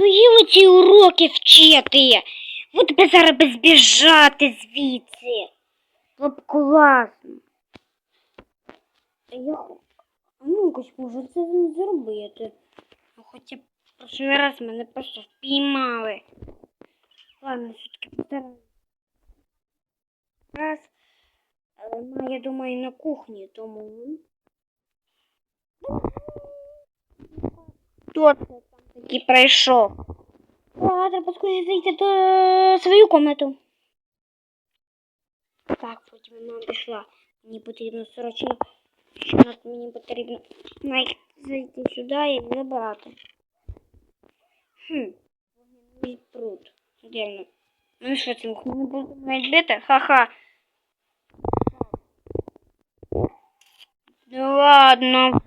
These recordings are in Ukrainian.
Надоїло ці уроки вчити. Ви тебе зараз би збіжати звідси. Було б класно. Я ну якось можу це не зробити. Ну, Хоча б прошлий раз мене просто впіймали. Ладно, все-таки постараюсь. Раз. Ну, я думаю, на кухні, тому. Хто це там прийшов? Ладно, треба зайти до свою комнату. Так, потім вона пішла. Мені потрібно срочно. Мені потрібно най- зайти сюди і забрати. Хм. Вогняний пруд. Дивно. Ну що це, не буде навіть бити? Ха-ха. Ну ладно.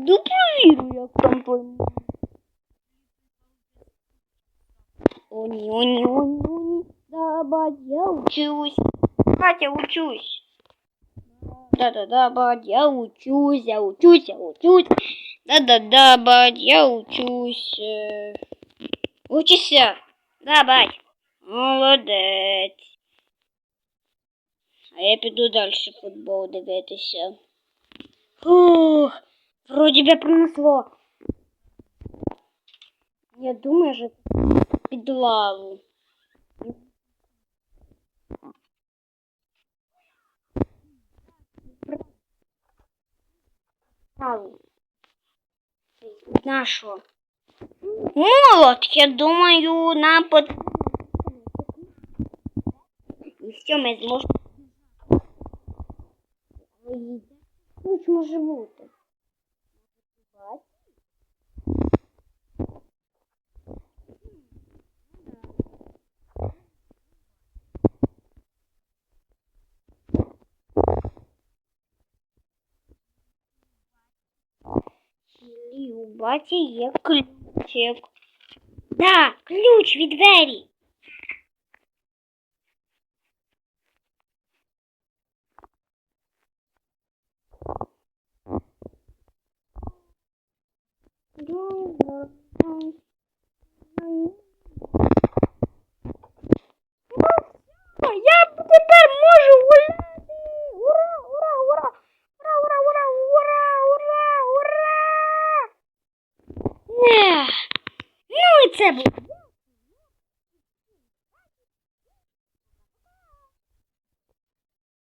Ну провірю, як там пойму. О, ні, о, ні, о, ні, о, ні. Да, бать, я учусь. Бать, я учусь. Да-да-да, бать, я учусь, я учусь, я учусь. Да-да-да, бать, я учусь. Е, Учишся. Да, бать. Молодець. А я піду далі футбол дивитися. Ух, Вроді би пронесло. Я думаю, що під лаву. Молот, я думаю, нам под... І все, ми зможемо. Ключ може бути. І у баті є ключик. Да, ключ від двері. Я Ех, Ну і це було